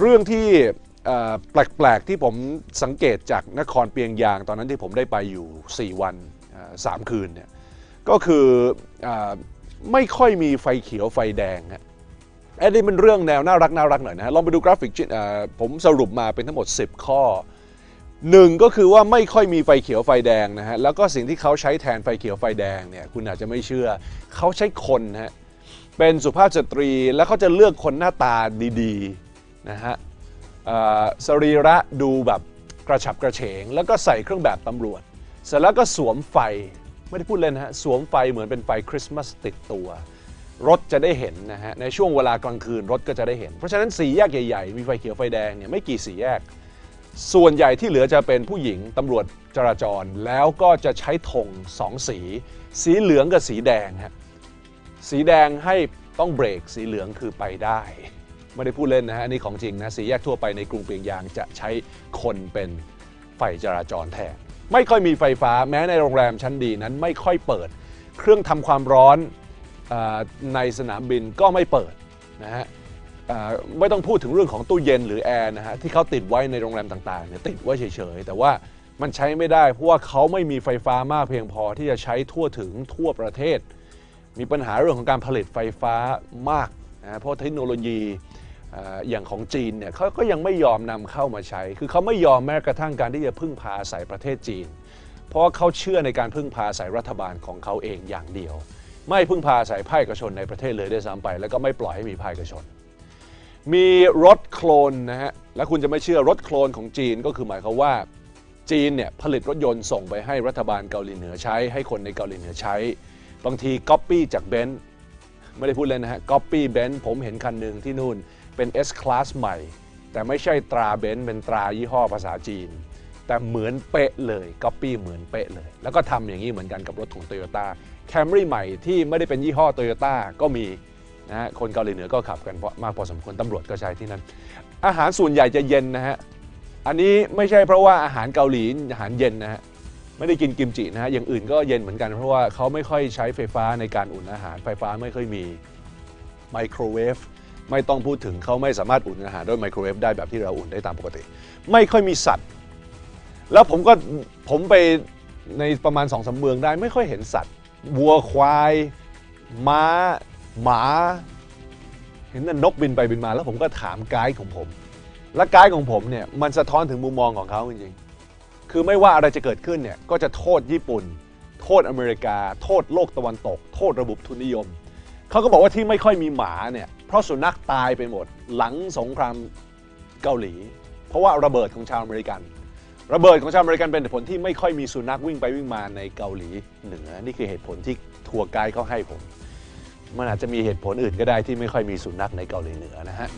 เรื่องที่แปลกๆที่ผมสังเกตจากนครเปียงยาง ตอนนั้นที่ผมได้ไปอยู่ 4 วันเอ่อสามคืนเนี่ยก็คืออไม่ค่อยมีไฟเขียวไฟแดงฮะอันนี้เป็นเรื่องแนวน่ารักน่ารักหน่อยนะฮะลองไปดูกราฟิกผมสรุปมาเป็นทั้งหมด 10 ข้อหนึ่งก็คือว่าไม่ค่อยมีไฟเขียวไฟแดงนะฮะแล้วก็สิ่งที่เขาใช้แทนไฟเขียวไฟแดงเนี่ยคุณอาจจะไม่เชื่อ เขาใช้คนฮะเป็นสุภาพสตรีแล้วเขาจะเลือกคนหน้าตาดีๆ นะฮะสรีระดูแบบกระฉับกระเฉง แล้วก็ใส่เครื่องแบบตำรวจ เสร็จแล้วก็สวมไฟไม่ได้พูดเล่นนะฮะสวมไฟเหมือนเป็นไฟคริสต์มาสติดตัว รถจะได้เห็นนะฮะในช่วงเวลากลางคืนรถก็จะได้เห็น เพราะฉะนั้นสีแยกใหญ่ๆ มีไฟเขียวไฟแดงเนี่ยไม่กี่สีแยก ส่วนใหญ่ที่เหลือจะเป็นผู้หญิงตำรวจจราจรแล้วก็จะใช้ธงสองสี สีเหลืองกับสีแดงฮะสีแดงให้ต้องเบรกสีเหลืองคือไปได้ ไม่ได้พูดเล่นนะฮะอันนี่ของจริงนะสีแยกทั่วไปในกรุงเปียงยางจะใช้คนเป็นไฟจราจรแทนไม่ค่อยมีไฟฟ้าแม้ในโรงแรมชั้นดีนั้นไม่ค่อยเปิด เครื่องทำความร้อนอในสนามบินก็ไม่เปิดนะฮะไม่ต้องพูดถึงเรื่องของตู้เย็นหรือแอร์นะฮะที่เขาติดไว้ในโรงแรมต่างๆเนี่ยติดไว้เฉยๆ แต่ว่ามันใช้ไม่ได้เพราะว่าเขาไม่มีไฟฟ้ามากเพียงพอที่จะใช้ทั่วถึงทั่วประเทศ มีปัญหาเรื่องของการผลิตไฟฟ้ามากนะเพราะเทคโนโลยี อย่างของจีนเนี่ยเขาก็ยังไม่ยอมนำเข้ามาใช้ คือเขาไม่ยอมแม้กระทั่งการที่จะพึ่งพาอาศัยประเทศจีน เพราะเขาเชื่อในการพึ่งพาอาศัยรัฐบาลของเขาเองอย่างเดียว ไม่พึ่งพาอาศัยภาคเอกชนในประเทศเลยได้ซ้ำไป แล้วก็ไม่ปล่อยให้มีภาคเอกชน มีรถโคลนนะฮะ และคุณจะไม่เชื่อรถโคลนของจีนก็คือหมายความว่าจีนเนี่ยผลิตรถยนต์ส่งไปให้รัฐบาลเกาหลีเหนือใช้ ให้คนในเกาหลีเหนือใช้ บางทีก๊อปปี้จากเบนซ์ไม่ได้พูดเล่นนะฮะก๊อปปี้เบนซ์ผมเห็นคันหนึ่งที่นู่น เป็น S Class ใหม่ แต่ไม่ใช่ตราเบนซ์เป็นตรายี่ห้อภาษาจีน แต่เหมือนเป๊ะเลยก๊อปปี้เหมือนเป๊ะเลย แล้วก็ทำอย่างนี้เหมือนกันกับรถของ Toyota Camry ใหม่ที่ไม่ได้เป็นยี่ห้อ Toyota ก็มีนะฮะคนเกาหลีเหนือก็ขับกันเพราะมากพอสมควรตำรวจก็ใช้ที่นั่น อาหารส่วนใหญ่จะเย็นนะฮะ อันนี้ไม่ใช่เพราะว่าอาหารเกาหลีอาหารเย็นนะฮะไม่ได้กินกิมจินะฮะอย่างอื่นก็เย็นเหมือนกันเพราะว่าเขาไม่ค่อยใช้ไฟฟ้าในการอุ่นอาหารไฟฟ้าไม่ค่อยมีไมโครเวฟ ไม่ต้องพูดถึงเขาไม่สามารถอุ่นอาหารด้วยไมโครเวฟได้แบบที่เราอุ่นได้ตามปกติ ไม่ค่อยมีสัตว์ แล้วผมก็ผมไปในประมาณสองสามเมืองได้ไม่ค่อยเห็นสัตว์วัวควายม้า หมา เห็นแต่นกบินไปบินมา แล้วผมก็ถามไกด์ของผม และไกด์ของผมเนี่ยมันสะท้อนถึงมุมมองของเขาจริงๆคือไม่ว่าอะไรจะเกิดขึ้นเนี่ยก็จะโทษญี่ปุ่น โทษอเมริกา โทษโลกตะวันตก โทษระบบทุนนิยมเขาก็บอกว่าที่ไม่ค่อยมีหมาเนี่ย เพราะสุนัขตายไปหมดหลังสงครามเกาหลี เพราะว่าระเบิดของชาวอเมริกัน ระเบิดของชาวอเมริกันเป็นเหตุผลที่ไม่ค่อยมีสุนัขวิ่งไปวิ่งมาในเกาหลีเหนือนี่คือเหตุผลที่ทัวร์ไกด์เขาให้ผม มันอาจจะมีเหตุผลอื่นก็ได้ที่ไม่ค่อยมีสุนัขในเกาหลีเหนือนะฮะ